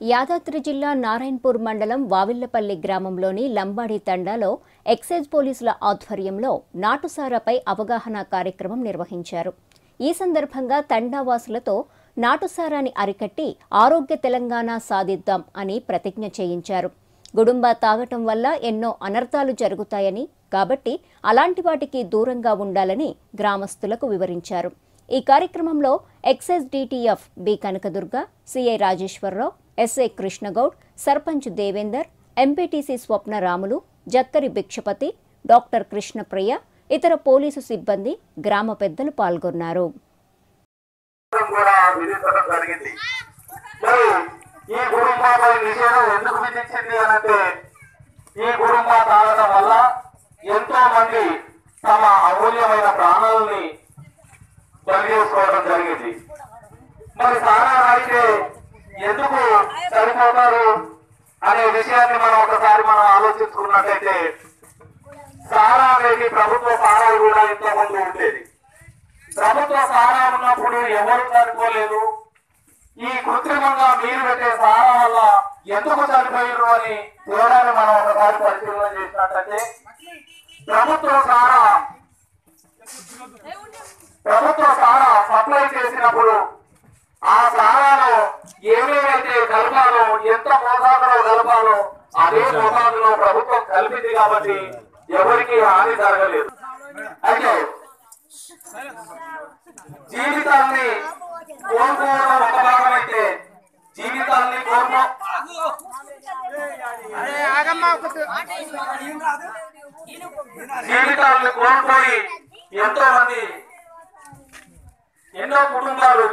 యాదాద్రి జిల్లా నారాయణపూర్ మండలం వావిల్లపల్లి గ్రామంలోని లంబాడి తండాలో ఎక్సైజ్ పోలీసుల ఆధ్వర్యంలో నాటుసారాపై అవగాహన కార్యక్రమం నిర్వహించారు. ఈ సందర్భంగా తండావాసులతో నాటుసారాని అరికట్టి ఆరోగ్య తెలంగాణ సాధిద్దాం అని ప్రతిజ్ఞ చేయించారు. గుడుంబా తాగటం వల్ల ఎన్నో అనర్థాలు జరుగుతాయని కాబట్టి అలాంటి వాటికి దూరంగా ఉండాలని గ్రామస్తులకు వివరించారు. ఈ కార్యక్రమంలో excise DTF B Kanakadurga CI Rajeshwara Rao SI Krishna Goud sarpanch Devender MPTC Swapna Ramulu Jakkari Bhikshapathi doctor Krishnapriya ఇతర పోలీసు సిబ్బంది గ్రామ పెద్దలు పాల్గొన్నారు. ఈ గుడుంబాపై నిషేధం ఎందుకు విధించింది అనంటే ఈ గుడుంబా తాగడం వల్ల ఎంతో మంది తమ అమూల్యమైన ప్రాణాలని బలి చేసుకోవడం జరిగింది. మరి సారా అయితే చనిపోతారు అనే విషయాన్ని మనం ఒకసారి మనం ఆలోచించుకున్నట్టయితే సారా అనేది ప్రభుత్వ సారాలు కూడా ఎంతో ముందు ఉండేది. ప్రభుత్వ సారా ఉన్నప్పుడు ఎవరు చనిపోలేదు? ఈ కృత్రిమంగా మీరు పెట్టే సారా వల్ల ఎందుకు చనిపోయారు అని తేడాన్ని మనం ఒకసారి పరిశీలన చేసినట్లయితే ప్రభుత్వ సారా ప్రభుత్వ మోతాదులో కలపాలో అదే మోతాదులో ప్రభుత్వం కలిపింది కాబట్టి ఎవరికి హాని జరగలేదు. అయితే జీవితాన్ని కోల్పోవడం ఒక భాగం అయితే జీవితాన్ని కోల్పో. జీవితాన్ని కోల్పోయి ఎంతో మంది ఎన్నో కుటుంబాలు